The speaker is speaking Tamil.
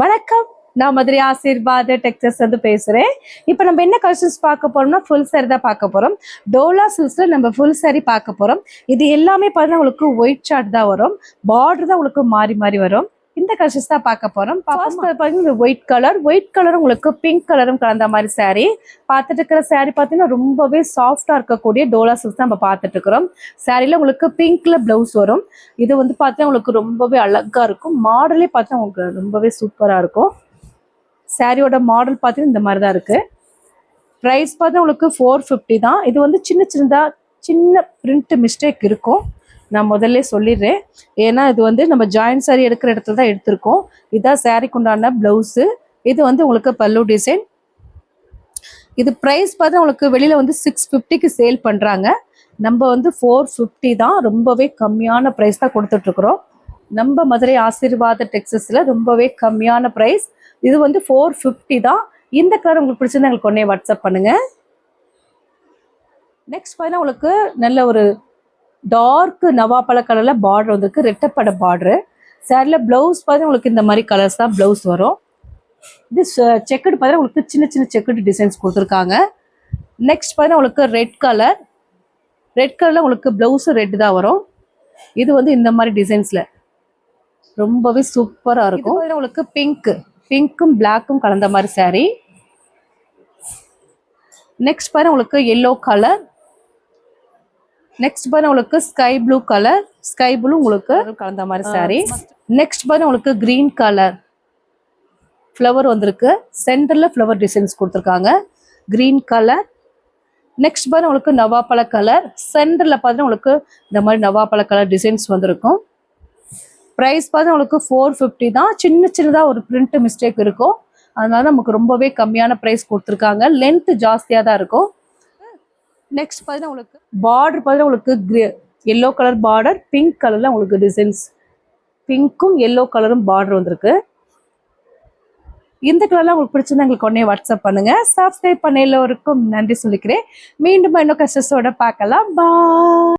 வணக்கம். நான் மதுரை ஆசீர்வாத டெக்ஸஸ் வந்து பேசுறேன். இப்போ நம்ம என்ன கலெக்ஷன்ஸ் பார்க்க போறோம்னா ஃபுல் சாரி தான் பார்க்க போறோம். டோலா சில்க்ஸ்ல நம்ம ஃபுல் சாரி பார்க்க போறோம். இது எல்லாமே பார்த்தீங்கன்னா உங்களுக்கு ஒயிட் சார்ட் தான் வரும். பார்டர் தான் உங்களுக்கு மாறி மாறி வரும். இந்த கலெக்ஷன்ஸ் தான் பார்க்க போறோம்? ஃபர்ஸ்ட் பார்த்தீங்கன்னா ஒயிட் கலர் ஒயிட் கலரும் உங்களுக்கு பிங்க் கலரும் கலந்த மாதிரி saree. பார்த்துட்டு இருக்கிற saree பார்த்தீங்கன்னா ரொம்பவே சாஃப்டா இருக்கக்கூடிய டோலா சில்க்ஸ் தான் நம்ம பார்த்துட்டு இருக்கிறோம். சாரில உங்களுக்கு பிங்க்ல பிளவுஸ் வரும். இது வந்து பார்த்தீங்கன்னா உங்களுக்கு ரொம்பவே அழகா இருக்கும். மாடலே பார்த்தா உங்களுக்கு ரொம்பவே சூப்பரா இருக்கும். சாரியோட மாடல் பார்த்தீங்கன்னா இந்த மாதிரி தான் இருக்கு. ப்ரைஸ் பார்த்தா உங்களுக்கு ஃபோர் ஃபிஃப்டி தான். இது வந்து சின்ன சின்னதா சின்ன பிரிண்ட் மிஸ்டேக் இருக்கும். நான் முதல்ல சொல்லிடுறேன். ஏன்னா இது வந்து நம்ம ஜாயின்ட் சாரி எடுக்கிற இடத்துல தான் எடுத்திருக்கோம். இதுதான் சாரிக்கு உண்டான ப்ளவுஸு இது வந்து உங்களுக்கு பல்லு டிசைன் இது ப்ரைஸ் பார்த்தா உங்களுக்கு வெளியில் வந்து சிக்ஸ் ஃபிஃப்டிக்கு சேல் பண்ணுறாங்க நம்ம வந்து ஃபோர் ஃபிஃப்டி தான் ரொம்பவே கம்மியான ப்ரைஸ் தான் கொடுத்துட்ருக்குறோம். நம்ம மதுரை ஆசீர்வாத டெக்ஸஸில் ரொம்பவே கம்மியான ப்ரைஸ் இது வந்து ஃபோர் ஃபிஃப்டி தான். இந்த கலர் உங்களுக்கு பிடிச்சிருந்தா எங்களுக்கு ஒன்றே வாட்ஸ்அப் பண்ணுங்கள் நெக்ஸ்ட் பார்த்தீங்கன்னா உங்களுக்கு நல்ல ஒரு டார்க் நவாப்பழ கலர்ல பார்டர் வந்திருக்கு ரெட்டப்பட பார்டர் சாரில் பிளவுஸ் பார்த்தீங்கன்னா உங்களுக்கு இந்த மாதிரி கலர்ஸ் தான் பிளவுஸ் வரும். இது செக்குடு பார்த்தீங்கன்னா உங்களுக்கு சின்ன சின்ன செக்குடு டிசைன்ஸ் கொடுத்துருக்காங்க. நெக்ஸ்ட் பார்த்தீங்கன்னா உங்களுக்கு ரெட் கலர் ரெட் கலர்ல உங்களுக்கு பிளவுஸும் ரெட் தான் வரும். இது வந்து இந்த மாதிரி டிசைன்ஸ்ல ரொம்பவே சூப்பரா இருக்கும். பார்த்தீங்கன்னா உங்களுக்கு பிங்க் பிங்க்கும் பிளாக்கும் கலந்த மாதிரி saree. நெக்ஸ்ட் பாருங்க உங்களுக்கு எல்லோ கலர் நெக்ஸ்ட் பாருங்க உங்களுக்கு sky blue colour sky blue உங்களுக்கு கலந்த மாதிரி saree. நெக்ஸ்ட் பாருங்க உங்களுக்கு கிரீன் கலர் ஃப்ளவர் வந்திருக்கு. சென்டர்ல ஃப்ளவர் டிசைன்ஸ் கொடுத்துருக்காங்க. கிரீன் கலர் நெக்ஸ்ட் பாருங்க உங்களுக்கு நவாப்பழ கலர் சென்டர்ல பார்த்தீங்கன்னா உங்களுக்கு இந்த மாதிரி நவாப்பழ கலர் டிசைன்ஸ் வந்திருக்கும். ப்ரைஸ் பார்த்தா உங்களுக்கு ஃபோர் ஃபிஃப்டி தான். சின்ன சின்னதாக ஒரு பிரிண்ட் மிஸ்டேக் இருக்கும். அதனால நமக்கு ரொம்பவே கம்மியான ப்ரைஸ் கொடுத்துருக்காங்க. லென்த் ஜாஸ்தியாக தான் இருக்கும். நெக்ஸ்ட் பார்த்தீங்கன்னா உங்களுக்கு. பார்டர் பார்த்தீங்கன்னா உங்களுக்கு எல்லோ கலர் பார்டர் பிங்க் கலரில் உங்களுக்கு டிசைன்ஸ் பிங்க்கும் எல்லோ கலரும் பார்டர் வந்திருக்கு. இந்த கலர்லாம் உங்களுக்கு பிடிச்சிருந்தா எங்களுக்கு உடனே வாட்ஸ்அப் பண்ணுங்க. சப்ஸ்கிரைப் பண்ண எல்லோருக்கும் நன்றி சொல்லிக்கிறேன். மீண்டும் இன்னும் கஷ்டத்தோட பார்க்கலாம். பா